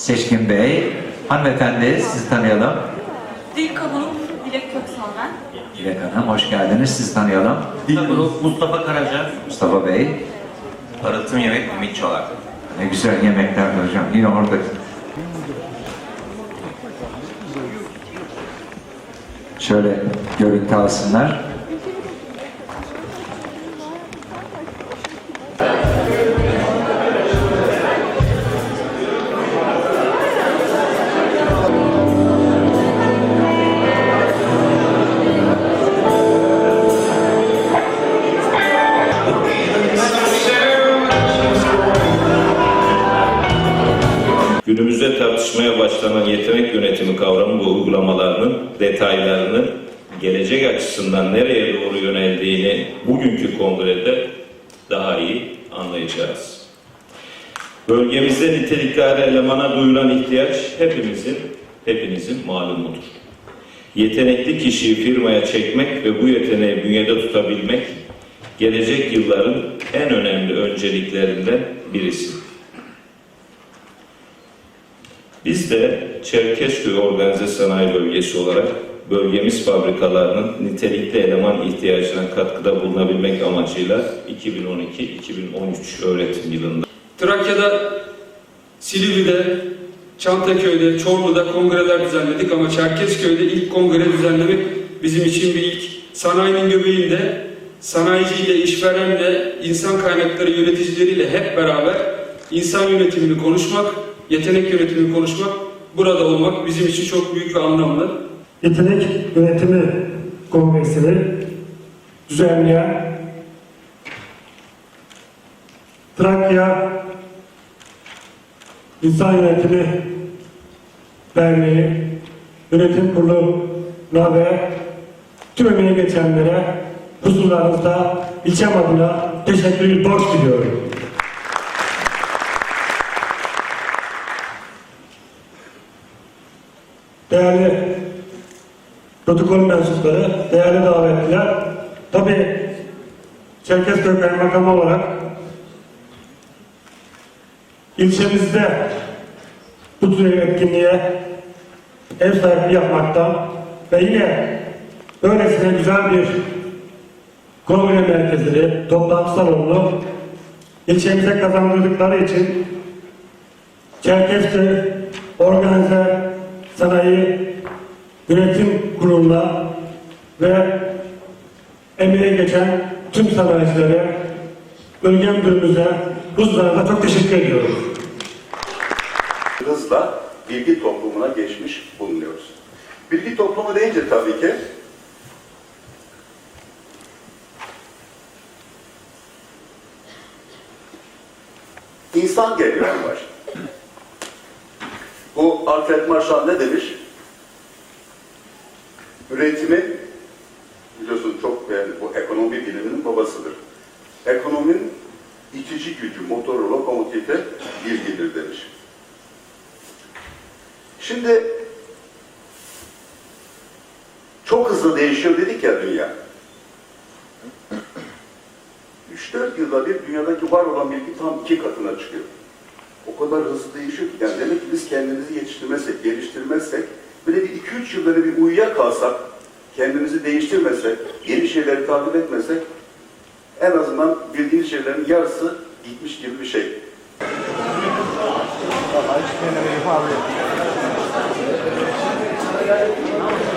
Seçkin Bey. Hanımefendi sizi tanıyalım. Dil kabuğu Dilek Köksal ben. Dilek Hanım hoş geldiniz. Sizi tanıyalım. Grup Mustafa Karaca, Mustafa Bey. Arıtım Yemek Ümit Çolak. Ne güzel yemekler hocam. Yine orada. Şöyle görüntü alsınlar. Günümüzde tartışmaya başlanan yetenek yönetimi kavramı ve uygulamalarının detaylarını gelecek açısından nereye doğru yöneldiğini bugünkü kongrede daha iyi anlayacağız. Bölgemizde nitelikli elemana duyulan ihtiyaç hepimizin, hepinizin malumudur. Yetenekli kişiyi firmaya çekmek ve bu yeteneği bünyede tutabilmek gelecek yılların en önemli önceliklerinden birisi. Biz de Çerkezköy Organize Sanayi Bölgesi olarak bölgemiz fabrikalarının nitelikli eleman ihtiyacına katkıda bulunabilmek amacıyla 2012-2013 öğretim yılında Trakya'da, Silivri'de, Çantaköy'de, Çorlu'da kongreler düzenledik ama Çerkezköy'de ilk kongre düzenlemek bizim için bir ilk. Sanayinin göbeğinde, sanayiciyle, işverenle, insan kaynakları yöneticileriyle hep beraber insan yönetimini konuşmak, yetenek yönetimini konuşmak, burada olmak bizim için çok büyük ve anlamlı. Yetenek Yönetimi Kongresini düzenleyen Trakya İnsan Yönetimi Derneği Yönetim Kurulu'na ve tüm emeği geçenlere huzurlarınızda ilçem adına teşekkür borç diliyorum. Değerli protokol mensupları, değerli davetliler, tabi Çerkezköy Kaymakamı olarak ilçemizde bu tür etkinliğe ev sahipliği yapmaktan ve yine böylesine güzel bir kongre merkezini, toplantı salonunu ilçemize kazandırdıkları için Çerkezköy Organize Sanayi Yönetim Kurulu'na ve emeğe geçen tüm sanayicilere, bölge müdürümüze, huzurlarına çok teşekkür ediyorum. hızla bilgi toplumuna geçmiş bulunuyoruz. Bilgi toplumu deyince tabii ki insan geliyor en baş. Bu Alfred Marshall ne demiş? Üretimi biliyorsun çok beğendim. Bu ekonomi biliminin babasıdır. Ekonominin itici gücü, motoru, lokomotifi bilgidir demiş. Şimdi çok hızlı değişiyor dedik ya dünya. 3-4 yılda bir dünyadaki var olan bilgi tam iki katına çıkıyor. O kadar hızlı değişiyor ki yani demek ki biz kendimizi yetiştirmezsek, geliştirmezsek, böyle bir 2-3 yılda bir uyuya kalsak, kendimizi değiştirmesek, yeni şeyleri takip etmesek, en azından bildiğimiz şeylerin yarısı gitmiş gibi bir şey. Thank